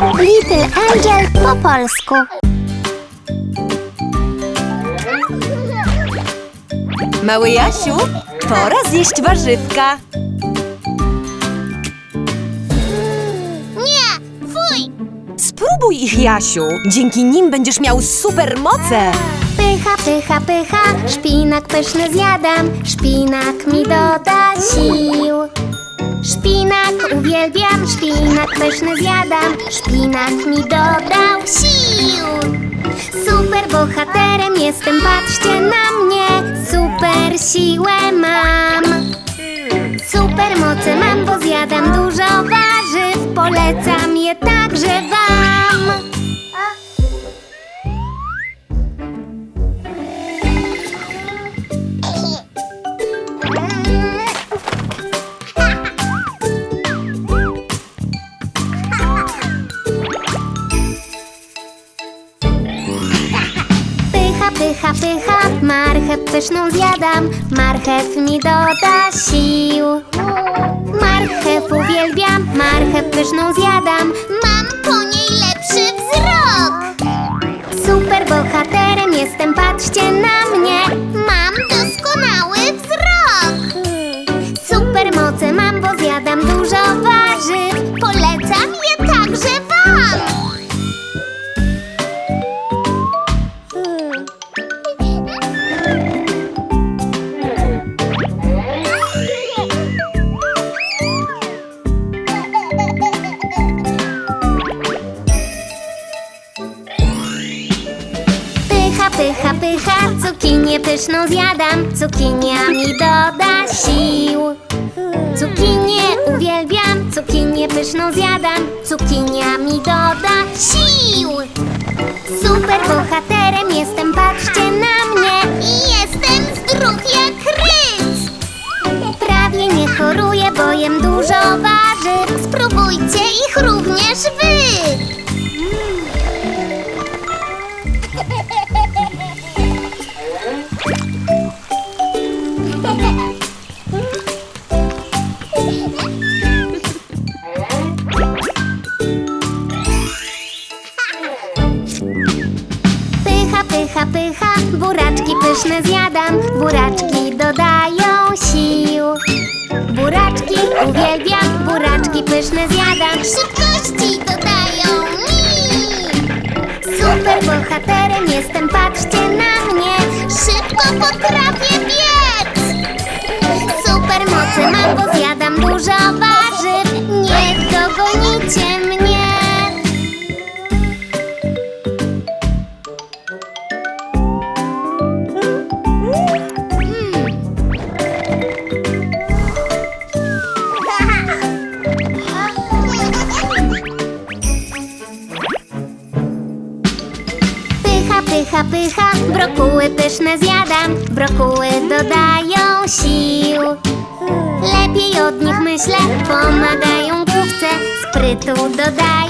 Little Angel po polsku. Mały Jasiu, pora zjeść warzywka. Nie! Fuj! Spróbuj ich, Jasiu. Dzięki nim będziesz miał supermoce. Pycha, pycha, pycha, szpinak pyszny zjadam, szpinak mi doda sił. Szpinak uwielbiam, szpinak pyszny zjadam, szpinak mi dodał sił. Super bohaterem jestem, patrzcie na mnie, super siłę mam. Super moce mam, bo zjadam dużo warzyw, polecam je także wam. Pycha, marchew pyszną zjadam, marchew mi doda sił. Marchew uwielbiam, marchew pyszną zjadam, mam po niej lepszy wzrok. Super bohaterem jestem, patrzcie na mnie, mam doskonały wzrok. Super moce mam, bo zjadam dużo warzyw, Pycha, pycha, cukinię pyszną zjadam, cukinia mi doda sił. Cukinię uwielbiam, cukinię pyszną zjadam, cukinia mi doda sił. Super bohaterem jestem, patrzcie na mnie i jestem zdrów jak ryc. Prawie nie choruję, bo jem dużo warzyw, spróbujcie ich również wy. Pycha, pycha, buraczki pyszne zjadam, buraczki dodają sił. Buraczki uwielbiam, buraczki pyszne zjadam, szybkości dodają mi. Super bohaterem jestem, patrzcie na mnie, szybko potrafię biec. Super mocy mam, bo Pycha, pycha, brokuły pyszne zjadam, brokuły dodają sił. Lepiej od nich myślę, pomagają główce, sprytu dodają